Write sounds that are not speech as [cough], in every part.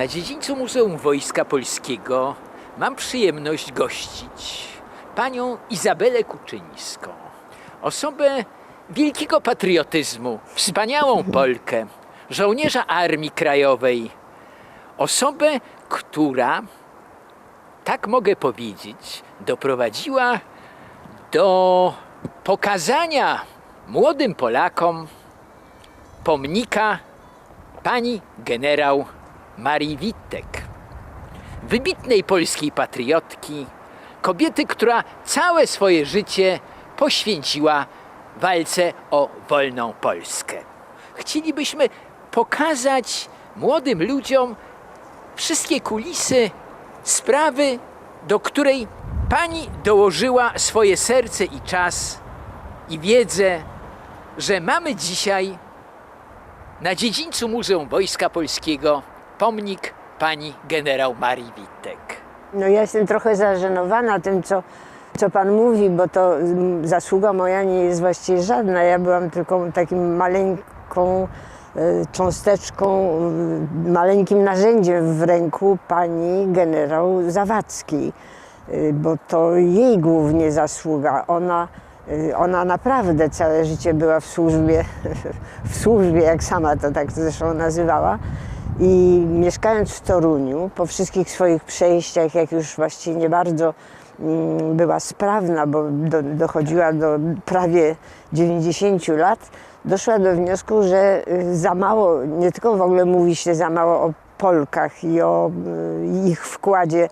Na dziedzińcu Muzeum Wojska Polskiego mam przyjemność gościć panią Izabelę Kuczyńską. Osobę wielkiego patriotyzmu, wspaniałą Polkę, żołnierza Armii Krajowej. Osobę, która, tak mogę powiedzieć, doprowadziła do pokazania młodym Polakom pomnika pani generał Marii Wittek, wybitnej polskiej patriotki, kobiety, która całe swoje życie poświęciła walce o wolną Polskę. Chcielibyśmy pokazać młodym ludziom wszystkie kulisy sprawy, do której pani dołożyła swoje serce i czas i wiedzę, że mamy dzisiaj na dziedzińcu Muzeum Wojska Polskiego pomnik pani generał Marii Wittek. No ja jestem trochę zażenowana tym, co, co pan mówi, bo to mm, zasługa moja nie jest właściwie żadna. Ja byłam tylko takim maleńką e, cząsteczką, e, maleńkim narzędziem w ręku pani generał Zawadzkiej, E, bo to jej głównie zasługa. Ona, ona naprawdę całe życie była w służbie, [laughs] w służbie, jak sama to tak zresztą nazywała. I mieszkając w Toruniu, po wszystkich swoich przejściach, jak już właściwie nie bardzo mm, była sprawna, bo do, dochodziła do prawie 90 lat, doszła do wniosku, że y, za mało, nie tylko w ogóle mówi się za mało o Polkach i o y, ich wkładzie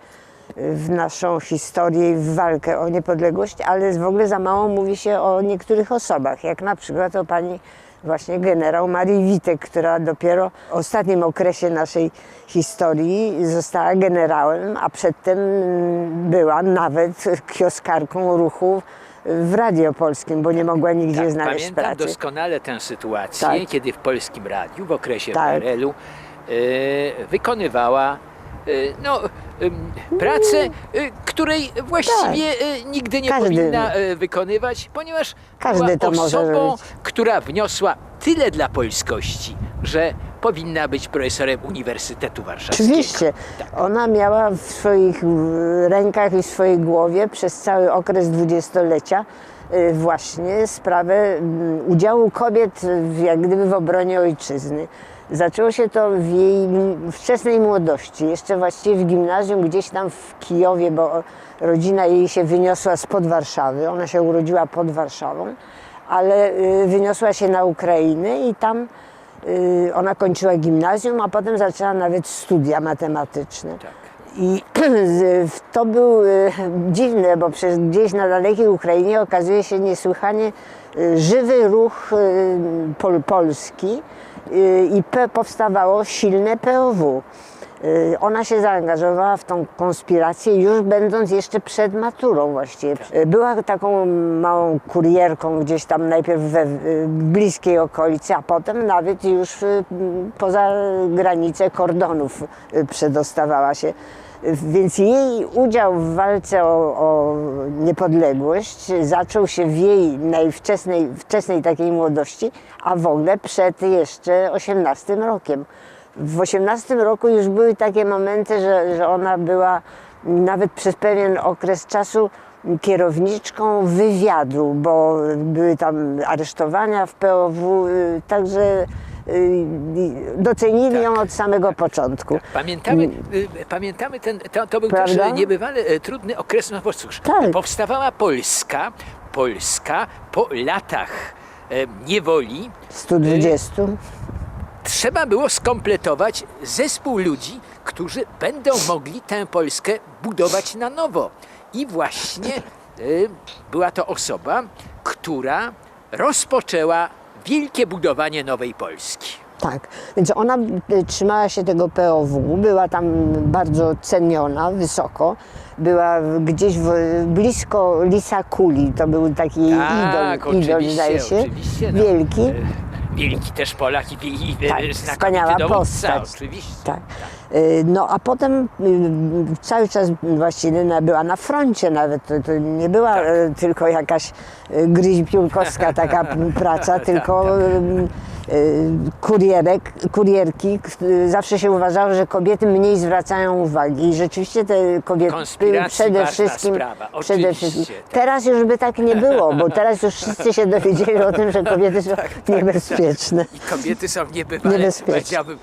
y, w naszą historię i w walkę o niepodległość, ale w ogóle za mało mówi się o niektórych osobach, jak na przykład o pani właśnie generał Marii Witek, która dopiero w ostatnim okresie naszej historii została generałem, a przedtem była nawet kioskarką ruchu w Radio Polskim, bo nie mogła nigdzie Tak, znaleźć pamiętam pracy. doskonale tę sytuację, Tak. kiedy w polskim radiu w okresie Tak. PRL-u e, wykonywała no, em, pracę, e, której właściwie e, nigdy nie Tak. Każdy- powinna e, wykonywać, ponieważ Każdy była to osobą, która wniosła tyle dla polskości, że powinna być profesorem Uniwersytetu Warszawskiego. Oczywiście. Ona miała w swoich rękach i w swojej głowie przez cały okres dwudziestolecia właśnie sprawę udziału kobiet jak gdyby w obronie ojczyzny. Zaczęło się to w jej wczesnej młodości, jeszcze właściwie w gimnazjum gdzieś tam w Kijowie, bo rodzina jej się wyniosła spod Warszawy. Ona się urodziła pod Warszawą, ale y, wyniosła się na Ukrainę i tam Y, Ona kończyła gimnazjum, a potem zaczęła nawet studia matematyczne. Tak. I [clears throat] to był y, [laughs] dziwne, bo przez gdzieś na dalekiej Ukrainie okazuje się niesłychanie żywy ruch pol, polski i powstawało silne POW. Y, Ona się zaangażowała w tą konspirację już będąc jeszcze przed maturą właściwie. Y, Była taką małą kurierką gdzieś tam najpierw we w bliskiej okolicy, a potem nawet już y, poza granice kordonów przedostawała się. Więc jej udział w walce o, o niepodległość zaczął się w jej najwczesnej wczesnej takiej młodości, a w ogóle przed jeszcze 18 rokiem. W 18 roku już były takie momenty, że, że ona była nawet przez pewien okres czasu kierowniczką wywiadu, bo były tam aresztowania w POW, y, także y, docenili ją od samego początku. Pamiętamy, y, pamiętamy ten, to, to był Prawda? też niebywale trudny okres, no Tak. powstawała Polska, Polska po latach niewoli 120. trzeba było skompletować zespół ludzi, którzy będą mogli tę Polskę budować na nowo. I właśnie y, była to osoba, która rozpoczęła wielkie budowanie nowej Polski. Tak, więc ona y, trzymała się tego POW, była tam bardzo ceniona, wysoko. Była gdzieś w, blisko Lisa Kuli, to był taki idol, idol oczywiście, zdaje się, no. wielki. E, Wielki też Polak i, i, i Tak, znakomity wspaniała dowódca, postać. oczywiście. Tak. Y, No a potem y, cały czas właściwie była na froncie nawet. To, nie była Tak. y, tylko jakaś gryźbiulkowska taka [laughs] praca, tylko y, y, kurierek, kurierki. Zawsze się uważało, że kobiety mniej zwracają uwagi. I rzeczywiście te kobiety przede wszystkim. Przede wszystkim. tak. Teraz już by tak nie było, bo teraz już wszyscy się dowiedzieli o tym, że kobiety są [laughs] niebezpieczne. I kobiety są niebywale, Niebezpieczne. powiedziałbym,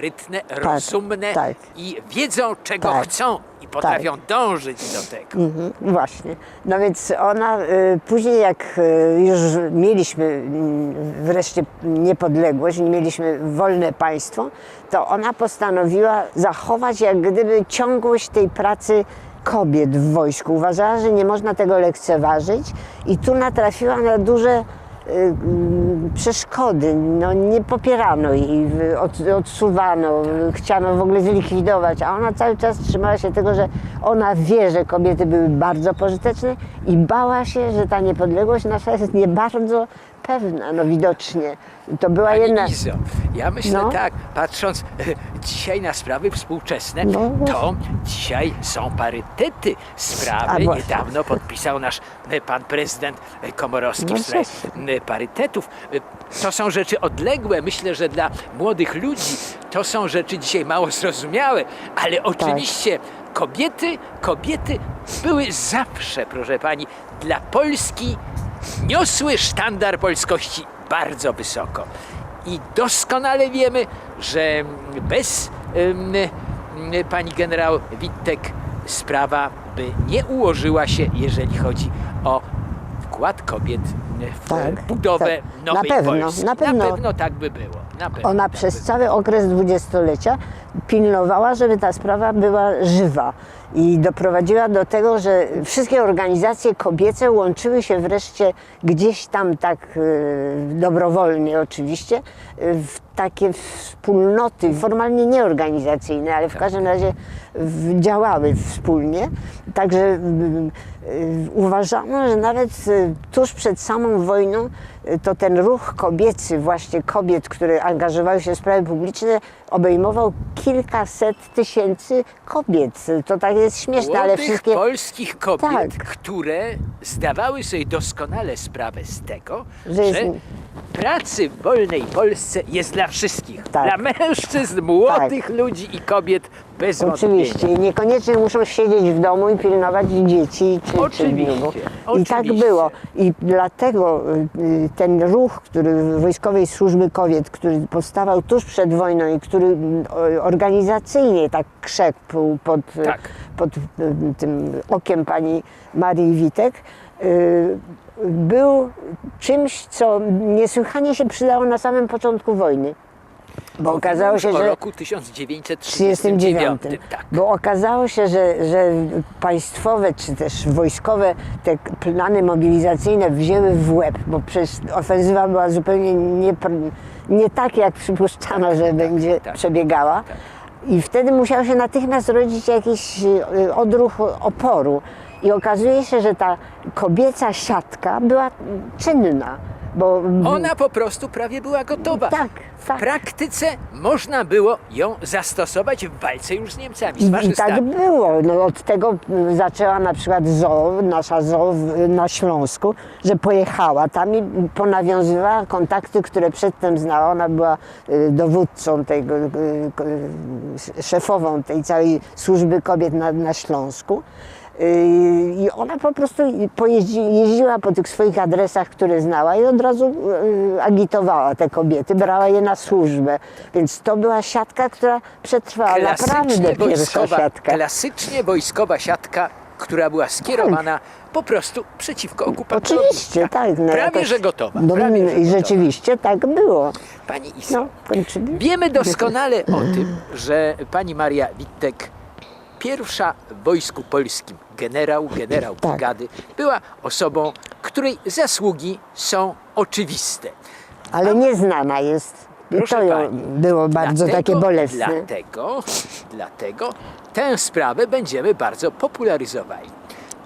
sprytne, rozumne tak. i wiedzą, czego Tak. chcą i potrafią dążyć do tego. Mhm, właśnie. No więc ona y, później jak y, już mieliśmy mm, wreszcie niepodległość, mieliśmy wolne państwo, to ona postanowiła zachować jak gdyby ciągłość tej pracy kobiet w wojsku. Uważała, że nie można tego lekceważyć i tu natrafiła na duże y, przeszkody. No, nie popierano jej, odsuwano, chciano w ogóle zlikwidować, a ona cały czas trzymała się tego, że ona wie, że kobiety były bardzo pożyteczne i bała się, że ta niepodległość nasza jest nie bardzo pewna, no widocznie. To była Pani jedna... Izo, ja myślę No. tak, patrząc [laughs] dzisiaj na sprawy współczesne, No to dzisiaj są parytety. Sprawy A niedawno podpisał nasz e, pan prezydent e, Komorowski No w sprawie właśnie. e, parytetów. E, To są rzeczy odległe. Myślę, że dla młodych ludzi to są rzeczy dzisiaj mało zrozumiałe, ale oczywiście kobiety, kobiety były zawsze, proszę pani, dla Polski niosły sztandar polskości bardzo wysoko. I doskonale wiemy, że bez em, pani generał Wittek sprawa by nie ułożyła się, jeżeli chodzi o wkład kobiet w Tak, budowę tak. Na nowej pewno, Polski. na pewno. tak by było. Na pewno Ona tak przez cały okres dwudziestolecia pilnowała, żeby ta sprawa była żywa. I doprowadziła do tego, że wszystkie organizacje kobiece łączyły się wreszcie gdzieś tam tak e, dobrowolnie oczywiście e, w takie wspólnoty, formalnie nieorganizacyjne, ale w każdym razie działały wspólnie. Także y, uważano, że nawet tuż przed samą wojną to ten ruch kobiecy, właśnie kobiet, które angażowały się w sprawy publiczne, obejmował kilkaset tysięcy kobiet. To tak jest śmieszne, ale Młodych wszystkie... polskich kobiet, Tak. które zdawały sobie doskonale sprawę z tego, Że że, jest- pracy w wolnej Polsce jest dla wszystkich. Tak. Dla mężczyzn, młodych ludzi i kobiet bez Oczywiście. wątpienia. Niekoniecznie muszą siedzieć w domu i pilnować dzieci czy, czy Oczywiście. I tak oczywiście. było. I dlatego y, ten ruch, który Wojskowej Służby Kobiet, który powstawał tuż przed wojną i który o- organizacyjnie tak krzepł pod, y, Tak. pod y, tym okiem pani Marii Witek, y, był czymś, co niesłychanie się przydało na samym początku wojny. Bo okazało się, że... roku 1939. 39. Tak. Bo okazało się, że, że państwowe czy też wojskowe te plany mobilizacyjne wzięły w łeb, bo przecież ofensywa była zupełnie nie, nie tak, jak przypuszczano, że będzie tak. przebiegała. I wtedy musiał się natychmiast rodzić jakiś y, odruch oporu. I okazuje się, że ta kobieca siatka była czynna. Bo Ona po prostu prawie była gotowa. Tak, w tak. praktyce można było ją zastosować w walce już z Niemcami, z I, tak było. No, od tego zaczęła na przykład ZOO, nasza ZOO na Śląsku, że pojechała tam i ponawiązywała kontakty, które przedtem znała. Ona była y, dowódcą tego, y, y, szefową tej całej służby kobiet na, na Śląsku. Y, I ona po prostu pojeździ, jeździła po tych swoich adresach, które znała i od razu y, agitowała te kobiety, brała je na służbę. Więc to była siatka, która przetrwała. Naprawdę pierwsza wojskowa, siatka. klasycznie wojskowa siatka, która była skierowana po prostu przeciwko okupantom. Oczywiście, tak. no Prawie, jakoś- że gotowa. No, prawie, że I gotowa. rzeczywiście tak było. Pani Iso, No, kończymy. wiemy doskonale o tym, że pani Maria Wittek, pierwsza w Wojsku Polskim generał, generał Tak. brygady, była osobą, której zasługi są oczywiste. Ale nieznana jest. Proszę to pani, było bardzo dlatego, takie bolesne. Dlatego, dlatego tę sprawę będziemy bardzo popularyzowali.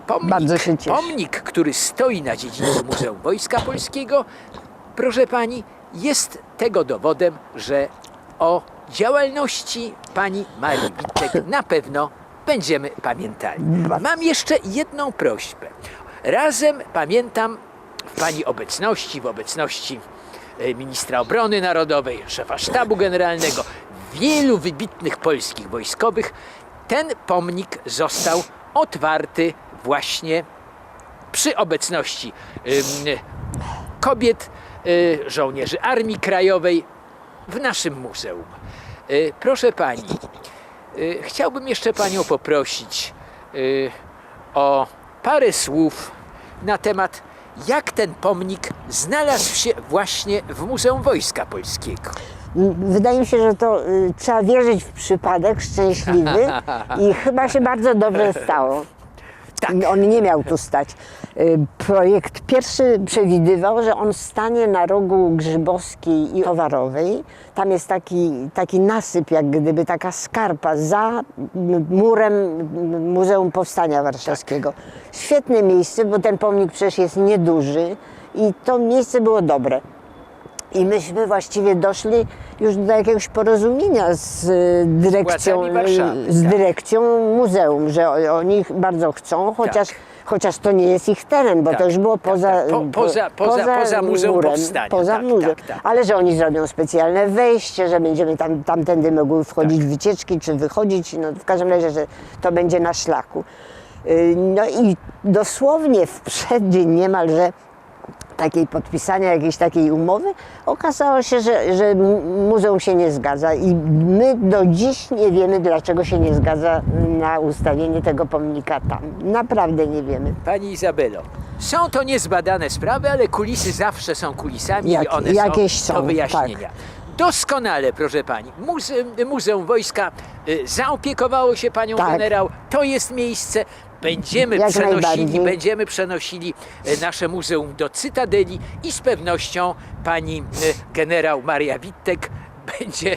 Pomnik, Bardzo się cieszę. pomnik, który stoi na dziedzińcu Muzeum Wojska Polskiego, proszę pani, jest tego dowodem, że o działalności pani Marii Wittek na pewno będziemy pamiętali. Mam jeszcze jedną prośbę. Razem pamiętam w pani obecności, w obecności e, ministra obrony narodowej, szefa sztabu generalnego, wielu wybitnych polskich wojskowych, ten pomnik został otwarty właśnie przy obecności kobiet, y, żołnierzy Armii Krajowej w naszym muzeum. Y, Proszę pani, chciałbym jeszcze panią poprosić y, o parę słów na temat, jak ten pomnik znalazł się właśnie w Muzeum Wojska Polskiego. Wydaje mi się, że to y, trzeba wierzyć w przypadek szczęśliwy [laughs] i chyba się bardzo dobrze stało. Tak. On nie miał tu stać. Y, Projekt pierwszy przewidywał, że on stanie na rogu Grzybowskiej i Towarowej. Tam jest taki, taki nasyp, jak gdyby taka skarpa za murem Muzeum Powstania Warszawskiego. Świetne miejsce, bo ten pomnik przecież jest nieduży i to miejsce było dobre. I myśmy właściwie doszli już do jakiegoś porozumienia z y, dyrekcją, z tak. dyrekcją muzeum, że oni bardzo chcą, chociaż, chociaż to nie jest ich teren, bo Tak, to już było tak, poza, tak. Po- poza- poza- poza Muzeum murem, Powstania, Poza tak, muzeum. tak, tak. Ale że oni zrobią specjalne wejście, że będziemy tam, tamtędy mogły wchodzić Tak. wycieczki czy wychodzić. No, w każdym razie, że to będzie na szlaku. Y, No i dosłownie w przeddzień niemalże takiej podpisania jakiejś takiej umowy, okazało się, że, że mu- muzeum się nie zgadza i my do dziś nie wiemy, dlaczego się nie zgadza na ustawienie tego pomnika tam. Naprawdę nie wiemy. Pani Izabelo, są to niezbadane sprawy, ale kulisy zawsze są kulisami Jak- i one jakieś są do są, tak. wyjaśnienia. Doskonale, proszę pani. Muzeum, Muzeum Wojska y, zaopiekowało się panią Tak. generał. To jest miejsce. Będziemy Jak przenosili, będziemy przenosili y, nasze muzeum do Cytadeli i z pewnością pani y, generał Maria Wittek będzie,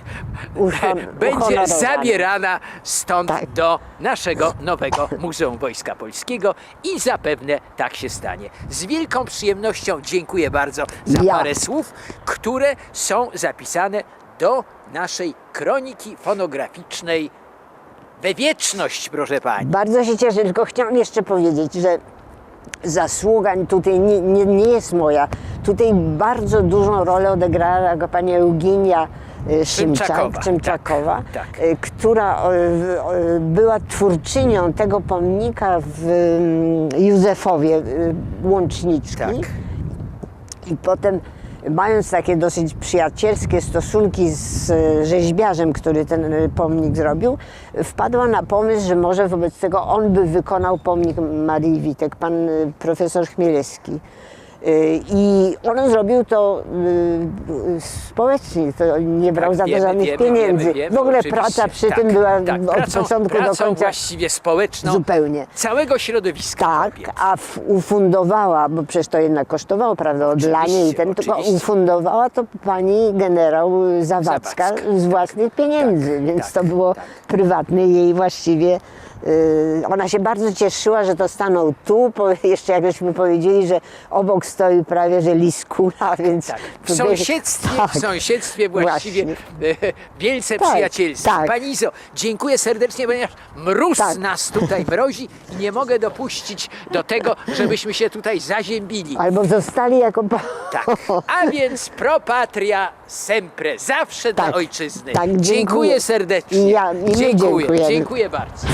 Uhon- będzie zabierana stąd Tak. do naszego nowego Muzeum Wojska Polskiego i zapewne tak się stanie. Z wielką przyjemnością dziękuję bardzo za Ja. parę słów, które są zapisane do naszej kroniki fonograficznej we wieczność, proszę pani. Bardzo się cieszę, tylko chciałam jeszcze powiedzieć, że zasługa tutaj nie, nie, nie jest moja. Tutaj bardzo dużą rolę odegrała pani Eugenia y, Szymczak, Szymczakowa, Szymczakowa, tak, tak. y, która o, o, była twórczynią tego pomnika w mm, Józefowie y, Łączniczki. Tak. I potem, mając takie dosyć przyjacielskie stosunki z e, rzeźbiarzem, który ten e, pomnik zrobił, wpadła na pomysł, że może wobec tego on by wykonał pomnik Marii Witek, pan e, profesor Chmielewski. E, I on zrobił to e, społecznie, to nie brał Tak, za to wiemy, żadnych wiemy, pieniędzy. wiemy, wiemy, w ogóle oczywiście. praca przy Tak, tym była tak, od pracą, początku do pracą końca właściwie społeczną zupełnie. całego środowiska Tak, kobiet. a ufundowała, bo przecież to jednak kosztowało, prawda, odlanie i ten, tylko ufundowała to pani generał Zawadzka Zawadzka, z własnych pieniędzy, tak, więc tak, to było tak. prywatne jej właściwie. Y, ona się bardzo cieszyła, że to stanął tu, [laughs] jeszcze jak żeśmy powiedzieli, że obok stoi prawie, że liskula, więc... Tak. W tutaj- sąsiedztwie, [laughs] tak. w sąsiedztwie właściwie e, wielce Tak, przyjacielskie. tak. Pani Izo, dziękuję serdecznie, ponieważ mróz Tak. nas tutaj mrozi i nie mogę dopuścić do tego, żebyśmy się tutaj zaziębili. Albo zostali jako... Tak. A więc pro patria sempre, zawsze dla Tak. ojczyzny. Tak, dziękuję. serdecznie. Ja- i my dziękuję, dziękujemy. dziękuję bardzo.